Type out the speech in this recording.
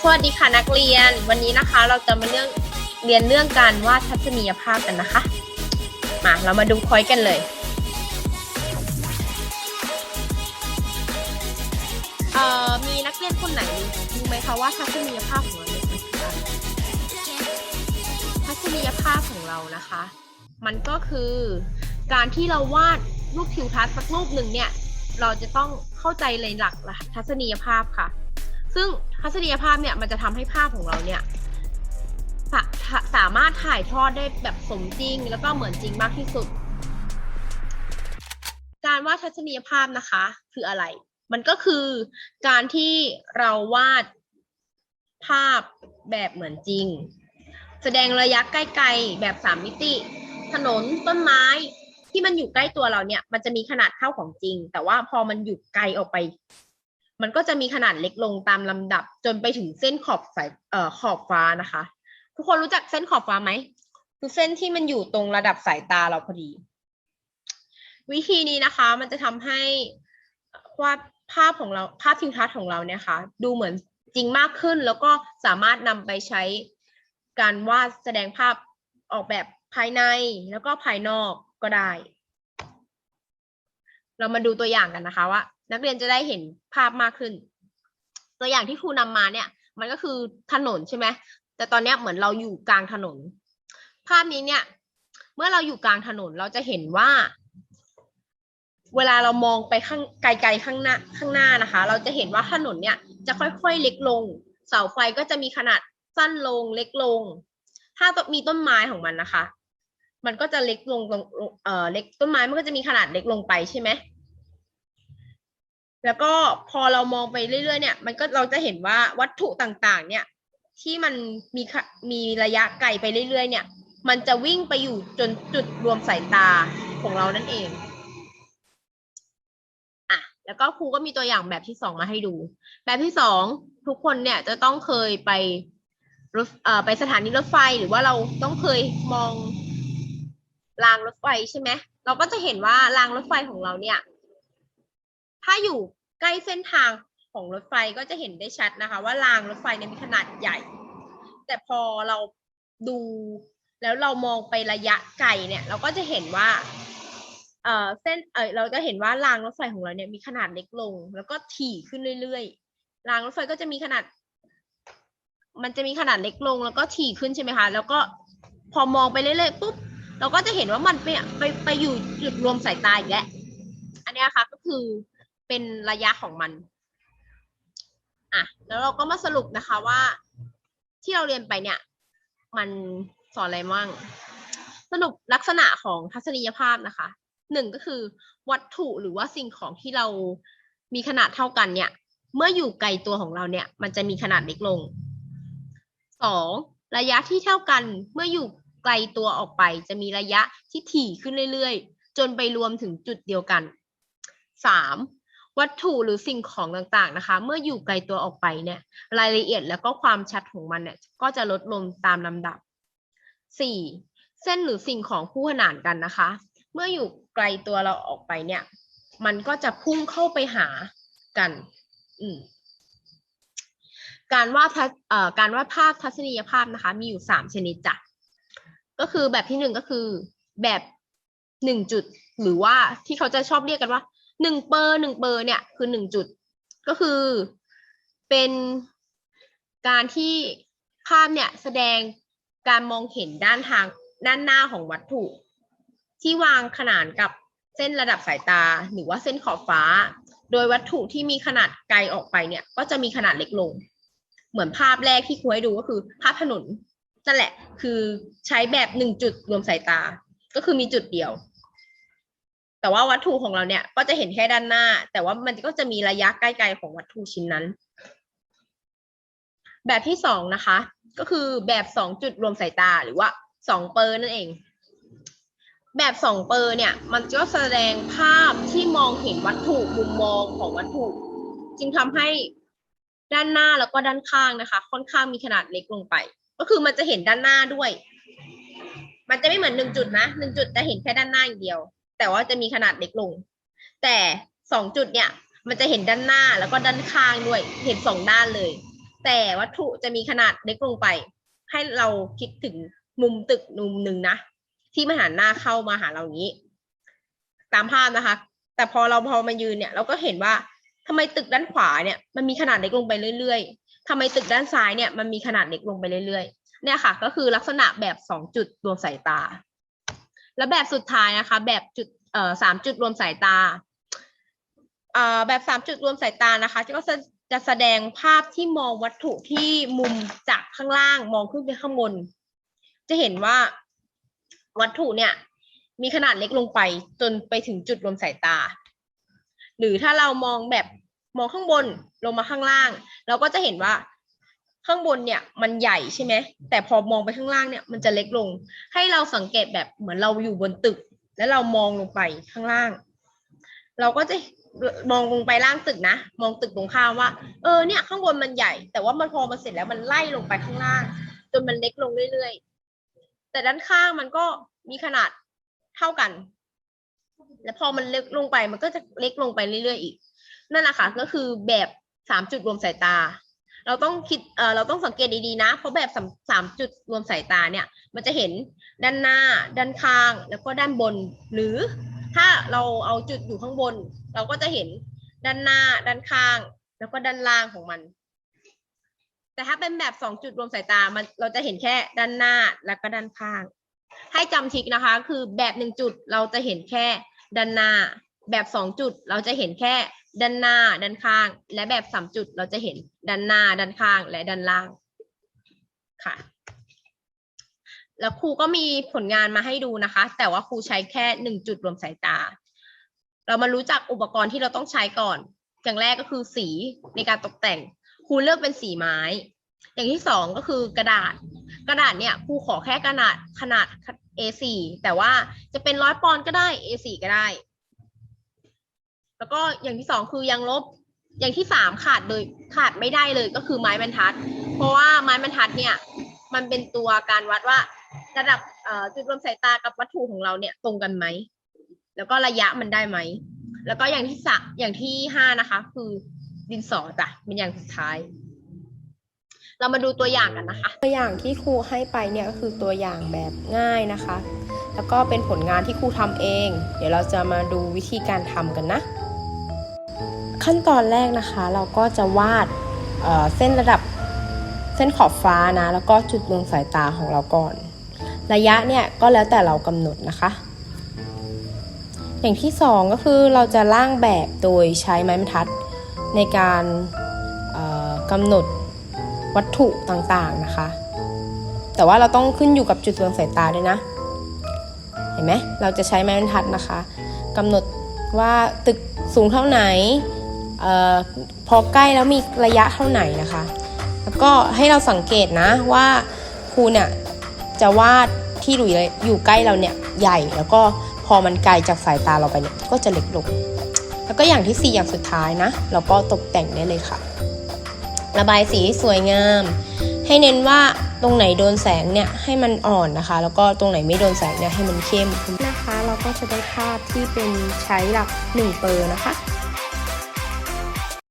สวัสดีค่ะนักเรียน วันนี้นะคะเราจะมาเรื่องเรียนเรื่องการวาดทัศนียภาพกันนะคะ มาเรามาดูพอยกันเลยเอ่อมีนักเรียนคนไหนรู้ไหมคะว่าทัศนียภาพของเราเนี่ยมันคืออะไรทัศนียภาพของเรานะคะ มันก็คือการที่เราวาดรูปทิวทัศน์สักรูปหนึ่งเนี่ย เราจะต้องเข้าใจเลยหลักทัศนียภาพค่ะ ซึ่ง ทัศนียภาพเนี่ยมันจะทำให้ภาพของเราเนี่ยสาสามารถถ่ายทอดได้แบบสมจริง แล้วก็เหมือนจริงมากที่สุด การวาดทัศนียภาพนะคะ คืออะไร มันก็คือการที่เราวาดภาพแบบเหมือนจริง แสดงระยะใกล้ๆแบบสามมิติ ถนนต้นไม้ที่มันอยู่ใกล้ตัวเราเนี่ย มันจะมีขนาดเท่าของจริง แต่ว่าพอมันอยู่ไกลออกไป มันก็จะมีขนาดเล็กลงตามลำดับ จนไปถึงเส้นขอบสายเอ่อขอบฟ้านะคะ ทุกคนรู้จักเส้นขอบฟ้าไหมคือเส้นที่มันอยู่ตรงระดับสายตาเราพอดี วิธีนี้นะคะ มันจะทำให้วาดภาพของเราภาพทิวทัศน์ของเราเนี่ยค่ะ ดูเหมือนจริงมากขึ้น แล้วก็สามารถนำไปใช้การวาดแสดงภาพออกแบบภายในแล้วก็ภายนอกก็ได้ เรามาดูตัวอย่างกันนะคะว่า นักเรียนจะได้เห็นภาพมากขึ้น ตัวอย่างที่ครูนำมาเนี่ย มันก็คือถนนใช่ไหมแต่ตอนนี้เหมือนเราอยู่กลางถนน ภาพนี้เนี่ย เมื่อเราอยู่กลางถนนเราจะเห็นว่า เวลาเรามองไปข้างไกลๆข้างหน้าข้างหน้านะคะ เราจะเห็นว่าถนนเนี่ย จะค่อยๆเล็กลง เสาไฟก็จะมีขนาดสั้นลงเล็กลง ถ้ามีต้นไม้ของมันนะคะ มันก็จะเล็กลงลงเอ่อเล็กต้นไม้มันก็จะมีขนาดเล็กลงไปใช่ไหม แล้วก็พอเรามองไปเรื่อยๆเนี่ย มันก็เราจะเห็นว่าวัตถุต่างๆ เนี่ย ที่มันมีค่ะมีระยะไกลไปเรื่อยๆ เนี่ย มันจะวิ่งไปอยู่จนจุดรวมสายตาของเรานั่นเองอะแล้วก็ครูก็มีตัวอย่างแบบที่สองมาให้ดู แบบที่สองทุกคนเนี่ยจะต้องเคยไปรถเอ่อไปสถานีรถไฟหรือว่าเราต้องเคยมองรางรถไฟใช่ไหมเราก็จะเห็นว่ารางรถไฟของเราเนี่ย ถ้าอยู่ ใกล้เส้นทางของรถไฟก็จะเห็นได้ชัดนะคะ ว่ารางรถไฟเนี่ยมีขนาดใหญ่ แต่พอเราดูแล้วเรามองไประยะไกลเนี่ยเราก็จะเห็นว่าเออเส้นเออเราจะเห็นว่ารางรถไฟของเราเนี่ยมีขนาดเล็กลง แล้วก็ถี่ขึ้นเรื่อยๆรางรถไฟก็จะมีขนาด มันจะมีขนาดเล็กลง แล้วก็ถี่ขึ้นใช่ไหมคะ แล้วก็พอมองไปเรื่อยๆปุ๊บเราก็จะเห็นว่ามันไปไปไปอยู่จุดรวมสายตาอีกแล้วอันนี้ค่ะก็คือ เป็นระยะของมันอะแล้วเราก็มาสรุปนะคะว่า ที่เราเรียนไปเนี่ย มันสอนอะไรมั่งสรุปลักษณะของทัศนียภาพนะคะหนึ่งก็คือวัตถุหรือว่าสิ่งของที่เรามีขนาดเท่ากันเนี่ย เมื่ออยู่ไกลตัวของเราเนี่ย มันจะมีขนาดเล็กลงสองระยะที่เท่ากันเมื่ออยู่ไกลตัวออกไป จะมีระยะที่ถี่ขึ้นเรื่อยๆ จนไปรวมถึงจุดเดียวกันสาม วัตถุหรือสิ่งของต่างๆนะคะ เมื่ออยู่ไกลตัวออกไปเนี่ย รายละเอียดแล้วก็ความชัดของมันเนี่ยก็จะลดลงตามลำดับสี่เส้นหรือสิ่งของคู่ขนานกันนะคะ เมื่ออยู่ไกลตัวเราออกไปเนี่ย มันก็จะพุ่งเข้าไปหากัน อืมการวาดการวาดภาพทัศนียภาพนะคะ มีอยู่สามชนิดจ้ะก็คือแบบที่หนึ่งก็คือแบบหนึ่งจุด หรือว่าที่เขาจะชอบเรียกกันว่า หนึ่งเปอร์หนึ่งเปอร์เนี่ยคือหนึ่งจุด ก็คือเป็นการที่ภาพเนี่ยแสดงการมองเห็นด้านทางด้านหน้าของวัตถุ ที่วางขนานกับเส้นระดับสายตาหรือว่าเส้นขอบฟ้า โดยวัตถุที่มีขนาดไกลออกไปเนี่ยก็จะมีขนาดเล็กลง เหมือนภาพแรกที่ครูให้ดูก็คือ ภาพถนนนั่นแหละคือใช้แบบหนึ่งจุดรวมสายตา ก็คือมีจุดเดียว แต่ว่าวัตถุของเราเนี่ยก็จะเห็นแค่ด้านหน้า แต่ว่ามันก็จะมีระยะใกล้ๆของวัตถุชิ้นนั้น แบบที่สองนะคะ ก็คือแบบสองจุดรวมสายตาหรือว่าสองเปอร์นั่นเอง แบบสองเปอร์เนี่ย มันก็แสดงภาพที่มองเห็นวัตถุมุมมองของวัตถุ จึงทำให้ด้านหน้าแล้วก็ด้านข้างนะคะ ค่อนข้างมีขนาดเล็กลงไป ก็คือมันจะเห็นด้านหน้าด้วย มันจะไม่เหมือนหนึ่งจุดนะหนึ่งจุดจะเห็นแค่ด้านหน้าอย่างเดียว แต่ว่าจะมีขนาดเล็กลง แต่สองจุดเนี่ย มันจะเห็นด้านหน้าแล้วก็ด้านข้างด้วย เห็นสองด้านเลย แต่วัตถุจะมีขนาดเล็กลงไป ให้เราคิดถึงมุมตึกมุมหนึ่งนะ ที่มันหันหน้าเข้ามาหาเรางนี้ ตามภาพนะคะ แต่พอเราพอมายืนเนี่ย เราก็เห็นว่าทำไมตึกด้านขวาเนี่ยมันมีขนาดเล็กลงไปเรื่อยๆทำไมตึกด้านซ้ายเนี่ยมันมีขนาดเล็กลงไปเรื่อยๆ เนี่ยค่ะ ก็คือลักษณะแบบสองจุดรวมสายตา แล้วแบบสุดท้ายนะคะ แบบจุดเอ่อสามจุดรวมสายตาเอ่อแบบสามจุดรวมสายตานะคะก็จะจะแสดงภาพที่มองวัตถุที่มุมจากข้างล่างมองขึ้นไปข้างบน จะเห็นว่าวัตถุเนี่ยมีขนาดเล็กลงไปจนไปถึงจุดรวมสายตา หรือถ้าเรามองแบบมองข้างบนลงมาข้างล่าง เราก็จะเห็นว่า ข้างบนเนี่ยมันใหญ่ใช่ไหมแต่พอมองไปข้างล่างเนี่ยมันจะเล็กลง ให้เราสังเกตแบบเหมือนเราอยู่บนตึก แล้วเรามองลงไปข้างล่าง เราก็จะมองลงไปล่างตึกนะ มองตึกตรงข้ามว่า เออเนี่ยข้างบนมันใหญ่ แต่ว่ามันพอมันเสร็จแล้วมันไล่ลงไปข้างล่าง จนมันเล็กลงเรื่อยๆ แต่ด้านข้างมันก็มีขนาดเท่ากัน แล้วพอมันเล็กลงไปมันก็จะเล็กลงไปเรื่อยๆอีก นั่นแหละค่ะก็คือแบบสามจุดรวมสายตา เราต้องคิดเออเราต้องสังเกตดีๆนะ เพราะแบบสามสามจุดรวมสายตาเนี่ย มันจะเห็นด้านหน้า ด้านข้าง แล้วก็ด้านบน หรือถ้าเราเอาจุดอยู่ข้างบน เราก็จะเห็นด้านหน้า ด้านข้าง แล้วก็ด้านล่างของมัน แต่ถ้าเป็นแบบสองจุดรวมสายตา มันเราจะเห็นแค่ด้านหน้า แล้วก็ด้านข้าง ให้จำทิกนะคะ คือแบบหนึ่งจุดเราจะเห็นแค่ด้านหน้า แบบสองจุดเราจะเห็นแค่ ด้านหน้าด้านข้าง และแบบสามจุดเราจะเห็นด้านหน้าด้านข้างและด้านล่างค่ะ แล้วครูก็มีผลงานมาให้ดูนะคะ แต่ว่าครูใช้แค่หนึ่งจุดรวมสายตา เรามารู้จักอุปกรณ์ที่เราต้องใช้ก่อน อย่างแรกก็คือสีในการตกแต่งครูเลือกเป็นสีไม้ อย่างที่สองก็คือกระดาษ กระดาษเนี่ยครูขอแค่กระดาษขนาด A4 แต่ว่าจะเป็นร้อยปอนด์ก็ได้ A4 ก็ได้ แล้วก็อย่างที่สองคือยางลบ อย่างที่สามขาดเลยขาดไม่ได้เลยก็คือไม้บรรทัด เพราะว่าไม้บรรทัดเนี่ยมันเป็นตัวการวัดว่าระดับจุดรวมสายตากับวัตถุของเราเนี่ยตรงกันไหม แล้วก็ระยะมันได้ไหม แล้วก็อย่างที่สามอย่างที่ห้านะคะ คือดินสอจ้ะเป็นอย่างสุดท้าย เรามาดูตัวอย่างกันนะคะ ตัวอย่างที่ครูให้ไปเนี่ยก็คือตัวอย่างแบบง่ายนะคะ แล้วก็เป็นผลงานที่ครูทำเอง เดี๋ยวเราจะมาดูวิธีการทำกันนะ ขั้นตอนแรกนะคะเราก็จะวาดเเส้นระดับเส้นขอบฟ้านะ แล้วก็จุดรวมสายตาของเราก่อน ระยะเนี่ยก็แล้วแต่เรากำหนดนะคะ อย่างที่สองก็คือเราจะร่างแบบโดยใช้ไม้บรรทัดในการกำหนดวัตถุต่างๆนะคะ แต่ว่าเราต้องขึ้นอยู่กับจุดรวมสายตาด้วยนะ เห็นไหมเราจะใช้ไม้บรรทัดนะคะกำหนด ว่าตึกสูงเท่าไหนออพอใกล้แล้วมีระยะเท่าไหนนะคะ แล้วก็ให้เราสังเกตนะว่าครูเนี่ยจะวาดที่อยู่อยู่ใกล้เราเนี่ยใหญ่แล้วก็พอมันไกลจากสายตาเราไปเนี่ยก็จะเล็กลงแล้วก็อย่างที่สี่อย่างสุดท้ายนะ เราก็ตกแต่งได้เลยค่ะ ระบายสีสวยงาม ให้เน้นว่าตรงไหนโดนแสงเนี่ยให้มันอ่อนนะคะ แล้วก็ตรงไหนไม่โดนแสงเนี่ยให้มันเข้ม ก็จะได้ภาพที่เป็นใช้หลัก 1 เปอร์นะคะ